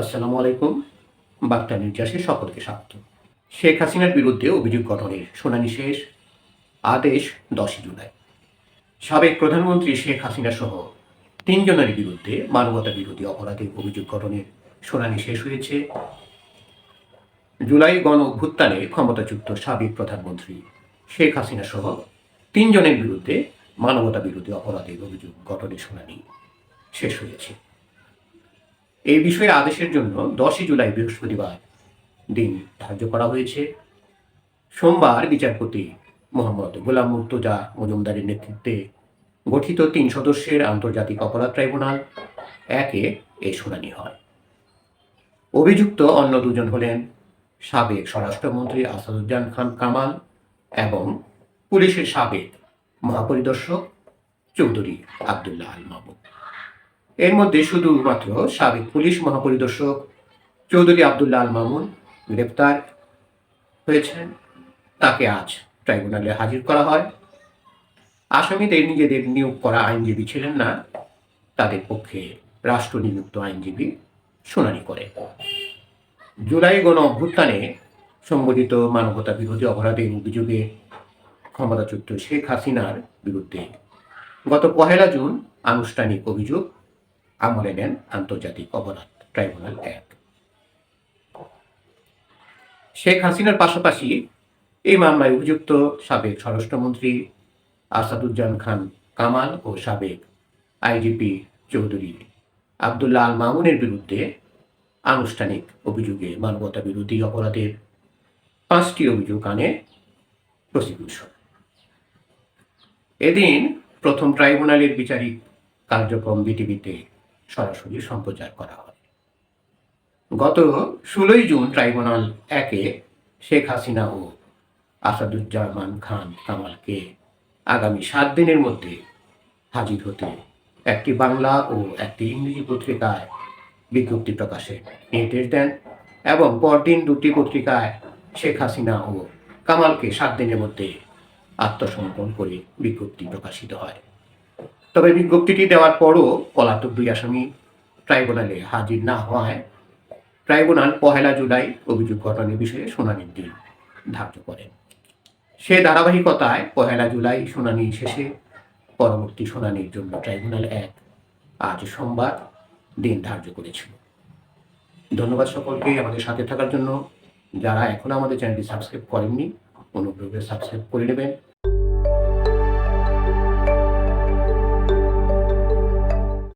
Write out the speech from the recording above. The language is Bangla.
আসসালামু আলাইকুম। বার্তা নির্যাসে সকলকে স্বাগত। শেখ হাসিনার বিরুদ্ধে অভিযোগ গঠনের শুনানি শেষ, আদেশ দশই জুলাই। সাবেক প্রধানমন্ত্রী শেখ হাসিনা সহ তিনজনের বিরুদ্ধে মানবতা বিরোধী অপরাধের অভিযোগ গঠনের শুনানি শেষ হয়েছে। জুলাই গণ অভ্যুত্থানে ক্ষমতাচ্যুত সাবেক প্রধানমন্ত্রী শেখ হাসিনা সহ তিনজনের বিরুদ্ধে মানবতা বিরোধী অপরাধের অভিযোগ গঠনের শুনানি শেষ হয়েছে। এই বিষয়ে আদেশের জন্য দশই জুলাই বৃহস্পতিবার দিন ধার্য করা হয়েছে। সোমবার বিচারপতি মোহাম্মদ গোলাম মুর্তজা মজুমদারের নেতৃত্বে গঠিত তিন সদস্যের আন্তর্জাতিক অপরাধ ট্রাইব্যুনাল একে এই শুনানি হয়। অভিযুক্ত অন্য দুজন হলেন সাবেক স্বরাষ্ট্রমন্ত্রী আসাদুজ্জান খান কামাল এবং পুলিশের সাবেক মহাপরিদর্শক চৌধুরী আবদুল্লাহ আল মাহমুদ এর মধ্যে শুধুমাত্র সাবেক পুলিশ মহাপরিদর্শক চৌধুরী আবদুল্লাহ আল মামুন গ্রেপ্তার হয়েছেন। তাকে আজ ট্রাইব্যুনালে হাজির করা হয়। আসামিদের নিজেদের নিয়োগ করা আইনজীবী ছিলেন না, তাদের পক্ষে রাষ্ট্র নিযুক্ত আইনজীবী শুনানি করে। জুলাই গণ অভ্যুত্থানে সংগঠিত মানবতা বিরোধী অপরাধের অভিযোগে ক্ষমতাচ্যুত শেখ হাসিনার বিরুদ্ধে গত পহেলা জুন আনুষ্ঠানিক অভিযোগ আমলে নেন আন্তর্জাতিক অপরাধ ট্রাইব্যুনাল এক। শেখ হাসিনার পাশাপাশি এই মামলায় অভিযুক্ত সাবেক স্বরাষ্ট্রমন্ত্রী আসাদুজ্জামান খান কামাল ও সাবেক আইজিপি চৌধুরী আবদুল্লাহ আল মামুনের বিরুদ্ধে আনুষ্ঠানিক অভিযোগে মানবতা বিরোধী অপরাধের পাঁচটি অভিযোগ আনে প্রসিকিউশন। এদিন প্রথম ট্রাইব্যুনালের বিচারিক কার্যক্রম বিটিভিতে সরাসরি সম্প্রচার করা হয়। গত ষোলোই জুন ট্রাইব্যুনাল একে শেখ হাসিনা ও আসাদুজ্জামান খান কামালকে আগামী সাত দিনের মধ্যে হাজির হতে একটি বাংলা ও একটি ইংরেজি পত্রিকায় বিজ্ঞপ্তি প্রকাশে নির্দেশ দেন এবং পরদিন দুটি পত্রিকায় শেখ হাসিনা ও কামালকে সাত দিনের মধ্যে আত্মসমর্পণ করে বিজ্ঞপ্তি প্রকাশিত হয়। তবে বিজ্ঞপ্তিটি দেওয়ার পরও পলাতক দুই আসামি ট্রাইব্যুনালে হাজির না হওয়ায় ট্রাইব্যুনাল পহেলা জুলাই অভিযোগ গঠনের বিষয়ে শুনানির দিন ধার্য করেন। সে ধারাবাহিকতায় পহেলা জুলাই শুনানি শেষে পরবর্তী শুনানির জন্য ট্রাইব্যুনাল এক আজ সোমবার দিন ধার্য করেছিল। ধন্যবাদ সকলকে আমাদের সাথে থাকার জন্য। যারা এখনও আমাদের চ্যানেলটি সাবস্ক্রাইব করেননি, অনুগ্রহ করে সাবস্ক্রাইব করে নেবেন।